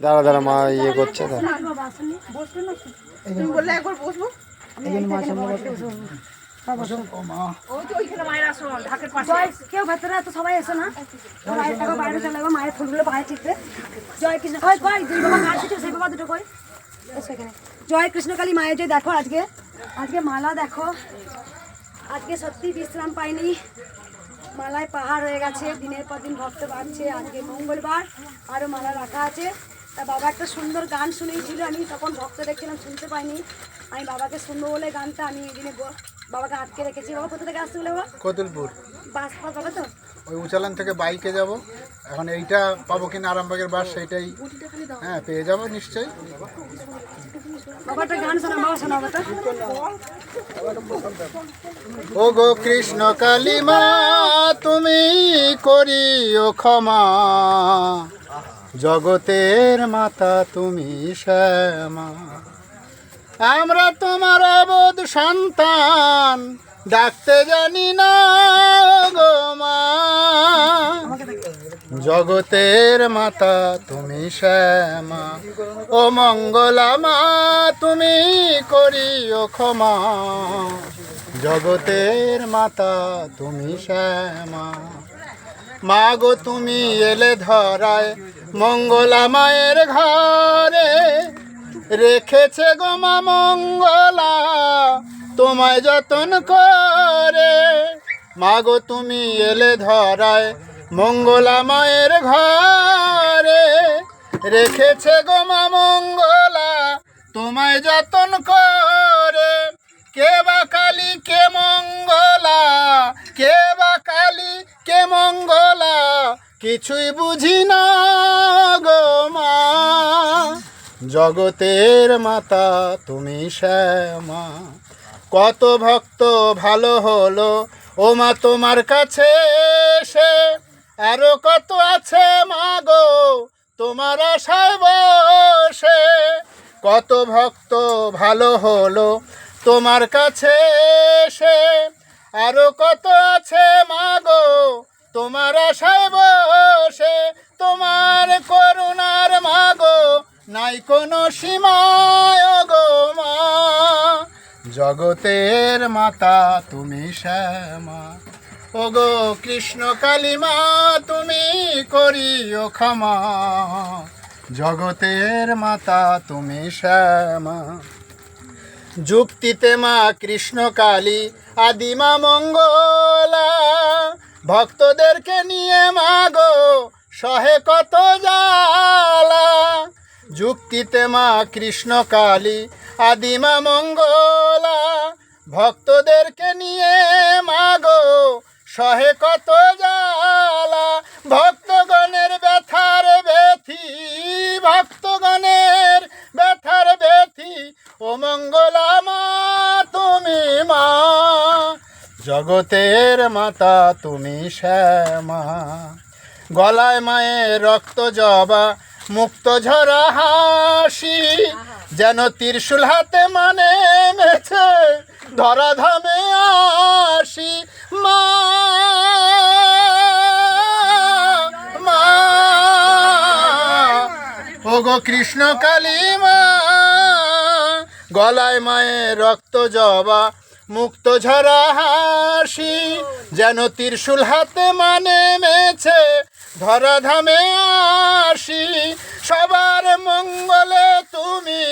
দাঁড়া দাঁড়া মা ইয়ে করছে তো তুমি বললে একবার বসবো? জয় কেউ ভেতরে তো সবাই এসো না। সবাই একবার বাইরে চলে যাব মায়ের ফুলগুলো পায়ে টিপতে জয় কৃষ্ণ কই কই দুই বাবা কিছু সেই বাবা দুটো কই এসো এখানে। জয় কৃষ্ণকালী মায়ের জয় দেখো আজকে আজকে মালা দেখো। আজকে সত্যি বিশ্রাম পাইনি। মালায় পাহাড় হয়ে গেছে দিনের পর দিন ভক্ত বাড়ছে। আজকে মঙ্গলবার আরও মালা রাখা আছে। তা বাবা একটা সুন্দর গান শুনিয়েছিল। আমি তখন ভক্ত দেখছিলাম শুনতে পাইনি। আমি বাবাকে শুনব বলে গানটা আমি এই দিনে বাবাকে আটকে রেখেছি। বাবা কোথা থেকে আসতে বলে বাবা? কতুলপুর বাস পাস পাবে তো? ওই উচালান থেকে বাইকে যাব। এখন এইটা পাবো কিনা আরামবাগের বাস সেইটাই। হ্যাঁ পেয়ে যাব নিশ্চয়ই। ও গো কৃষ্ণ কালিমা তুমি করিও ক্ষমা। জগতের মাতা তুমি শ্যামা। আমরা তোমার অবোধ সন্তান, ডাকতে জানি না গো মা। জগতের মাতা তুমি শ্যামা। ও মঙ্গলা মা, তুমি করিও ক্ষমা। জগতের মাতা তুমি শ্যামা। মা গো তুমি এলে ধরায়, মঙ্গলা মায়ের ঘরে রেখেছে গো মা মঙ্গলা, তোমায় যতন করে। মা গো তুমি এলে ধরায়, মঙ্গলা মায়ের ঘরে রেখেছে গো মা মঙ্গলা, তোমায় যতন করে। কে বা কালী কে মঙ্গলা, কে বা কালী কে মঙ্গলা? কিছুই বুঝি না গো মা। জগতের মাতা, তুমি শ্যামা। কত ভক্ত ভালো হলো, ও মা তোমার কাছে এসে। আরও কত আছে মা গো, তোমার আশায় বসে। কত ভক্ত ভালো হলো, তোমার কাছে এসে। আরও কত আছে মা গো তোমার আশায় বসে, তোমার করুণার মা গো নাই কোনো সীমায় গো মা। জগতের মাতা, তুমি শ্যামা। ও গো কৃষ্ণ কালিমা, তুমি করিও ক্ষমা। জগতের মাতা, তুমি শ্যামা। যুক্তিতে মা কৃষ্ণ কালী, আদিমা মঙ্গলা। ভক্তদেরকে নিয়ে মাগো সহে কত জালা যুক্তিতে মা কৃষ্ণ কালী, আদিমা মঙ্গলা। ভক্তদেরকে নিয়ে মাগো সহে কত জালা ভক্তগণের জগতের মাতা, তুমি শ্যামা। গলায় মায়ের রক্ত জবা, মুক্ত ঝরা হাসি, যেন ত্রিশুল হাতে মানে মেছে ধরা ধামে আসি। মা মা ও গো কৃষ্ণ কালী মা, গলায় মায়ের রক্ত জবা মুক্ত ঝরা হাসি, যেন ত্রিশুল হাতে মানে মেছে ধরা ধামে আসি। সবার মঙ্গলে তুমি,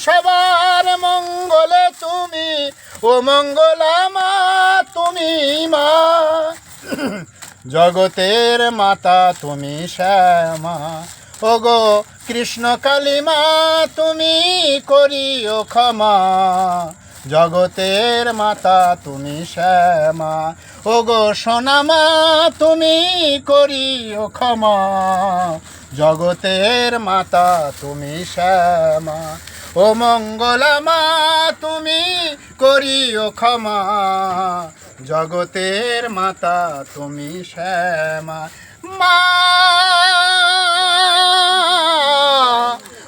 সবার মঙ্গলে তুমি, ও মঙ্গলা মা, তুমি মা। জগতের মাতা, তুমি শ্যামা। ওগো কৃষ্ণ কালিমা তুমি করিও ক্ষমা। জগতের মাতা, তুমি শ্যামা। ওগো সোনামা, তুমি করিও ক্ষমা। জগতের মাতা, তুমি শ্যামা। ও মঙ্গলামা, তুমি করিও ক্ষমা। জগতের মাতা, তুমি শ্যামা। মা!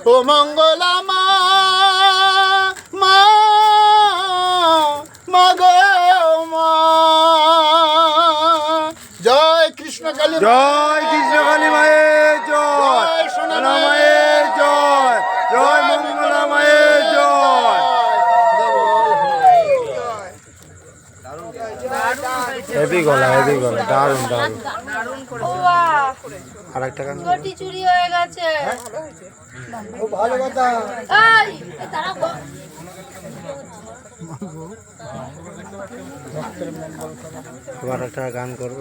ও মঙ্গলা জয় কৃষ্ণকালী মায়ের জয়। সোনা মায়ের জয়। জয় মঙ্গলা মায়ের জয়। হেভি গলা হেভি গলা দারুণ দারুণ। আর একটা গান করব।